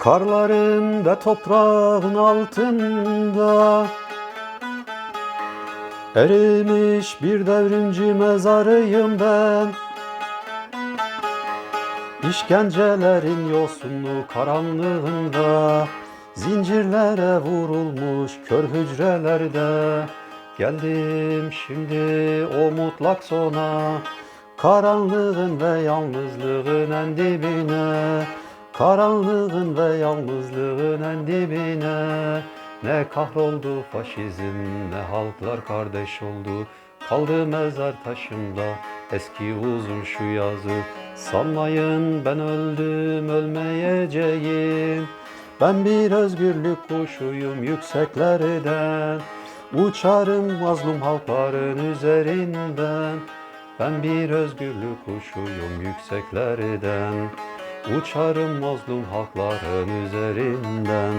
Karların ve toprağın altında. Erimiş bir devrimci mezarıyım ben. İşkencelerin yosunlu karanlığında Zincirlere vurulmuş kör hücrelerde. Geldim şimdi o mutlak sona Karanlığın ve yalnızlığın en dibine Karanlığın ve yalnızlığın en dibine. Ne kahroldu faşizm ne halklar kardeş oldu. Kaldı mezar taşımda eski uzun şu yazı. Sanmayın ben öldüm ölmeyeceğim. Ben bir özgürlük kuşuyum yükseklerden. Uçarım mazlum halkların üzerinden. Ben bir özgürlük kuşuyum yükseklerden Uçarım mazlum halkların üzerinden.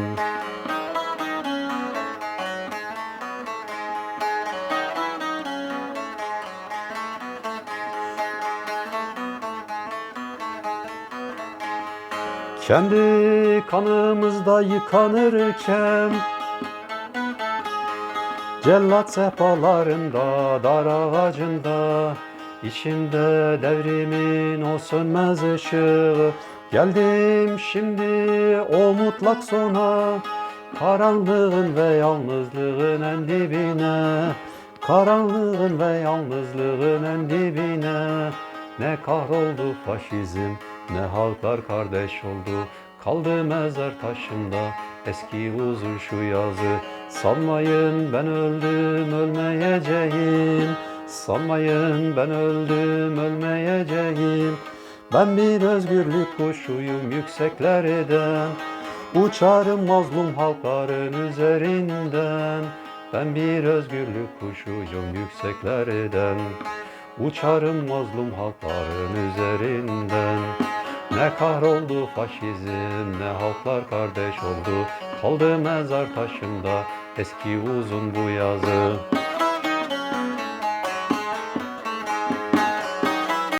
Kendi kanımızda yıkanırken Cellat sehpalarında, dar ağacında içinde devrimin o sönmez ışığı Geldim şimdi o mutlak sona Karanlığın ve yalnızlığın en dibine. Karanlığın ve yalnızlığın en dibine. Ne kahroldu faşizm ne halklar kardeş oldu. Kaldı mezar taşında eski uzun şu yazı. Sanmayın ben öldüm ölmeyeceğim. Sanmayın ben öldüm ölmeyeceğim Ben bir özgürlük kuşuyum yükseklerden. Uçarım mazlum halkların üzerinden. Ben bir özgürlük kuşuyum yükseklerden. Uçarım mazlum halkların üzerinden. Ne kahroldu faşizm ne halklar kardeş oldu. Kaldı mezar taşında eski uzun bu yazı